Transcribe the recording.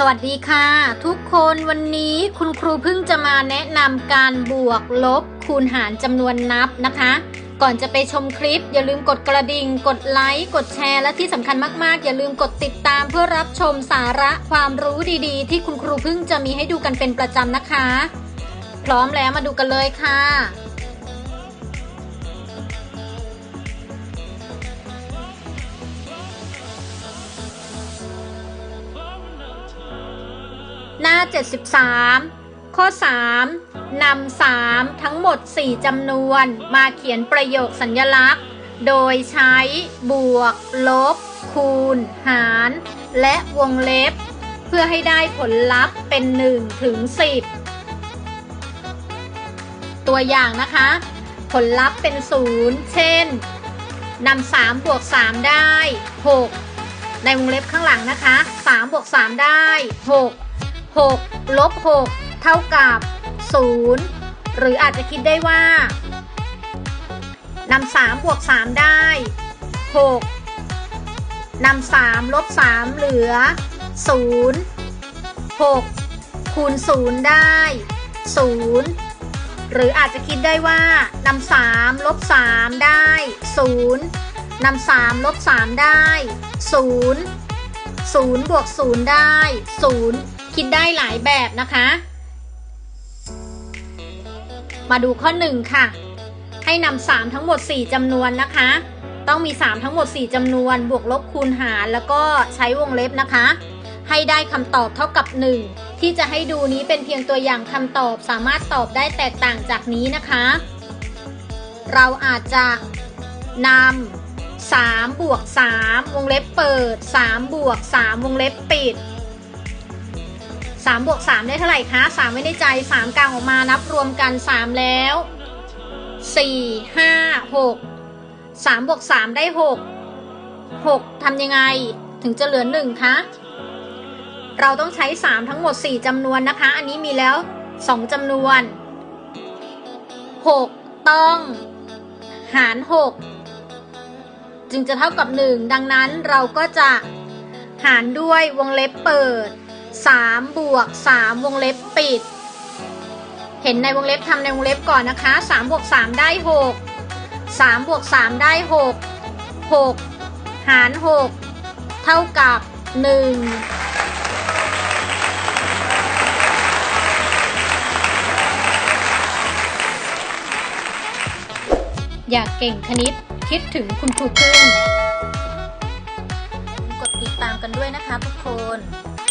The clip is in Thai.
สวัสดีค่ะ ทุกคนวันนี้คุณครูเพิ่งจะมาแนะนำการบวกลบคูณหารจำนวนนับนะคะ ก่อนจะไปชมคลิป อย่าลืมกดกระดิ่ง กดไลค์ กดแชร์ และที่สำคัญมากๆ อย่าลืมกดติดตามเพื่อรับชมสาระความรู้ดีๆ ที่คุณครูเพิ่งจะมีให้ดูกันเป็นประจำนะคะ พร้อมแล้วมาดูกันเลยค่ะ หน้า 73 ข้อ 3นำ3ทั้งหมด 4จำนวนมาเขียนประโยคสัญญลักษณ์ โดยใช้บวก ลบ คูณ หาร และวงเล็บ เพื่อให้ได้ผลลัพธ์เป็น 1 ถึง 10 ตัวอย่างนะคะ ผลลัพธ์เป็น 0 เช่นนำ3บวก 3 ได้ 6 ในวงเล็บข้างหลังนะคะ3บวก3ได้ 6 6ลบ6เท่ากับ 0 หรืออาจจะคิดได้ว่านำ3บวก3 ได้ 6นำ3ลบ3 เหลือ 0 6 คูณ 0 ได้ 0 หรืออาจจะคิดได้ว่านำ3ลบ3 ได้ 0นำ3ลบ3 ได้ 0 0บวก0 ได้ 0 คิดได้หลายแบบนะคะ มาดูข้อ 1 ค่ะ ให้นำ3ทั้งหมด 4จำนวนนะคะ ต้องมี 3 ทั้งหมด 4จำนวน บวกลบคูณหารแล้วก็ใช้วงเล็บนะคะ ให้ได้คำตอบเท่ากับ 1 ที่จะให้ดูนี้เป็นเพียงตัวอย่างคำตอบสามารถตอบได้แตกต่างจากนี้นะคะ เราอาจจะนำ3บวก3วงเล็บเปิด 3 บวก 3 วงเล็บปิด 3บวก3ได้เท่าไหร่คะ3ไม่ได้ใจ 3 กลางออกมานับรวมกัน 3 แล้ว 4 5 6 3บวก3ได้ 6 6ทำยังไงถึงจะเหลือ1คะเราต้องใช้ 3 ทั้งหมด 4จำนวนนะคะ อันนี้มีแล้ว 2จำนวน 6 ต้อง หาร 6 จึงจะเท่ากับ 1 ดังนั้นเราก็จะหารด้วยวงเล็บเปิด 3 บวก 3 วงเล็บปิด เห็นในวงเล็บทำในวงเล็บก่อนนะคะ 3 บวก 3 ได้ 6 3 บวก 3 ได้ 6 6 หาร 6 เท่ากับ 1อยากเก่งคณิตคิดถึงคุณครูพึ่งกดติดตามกันด้วยนะคะทุกคน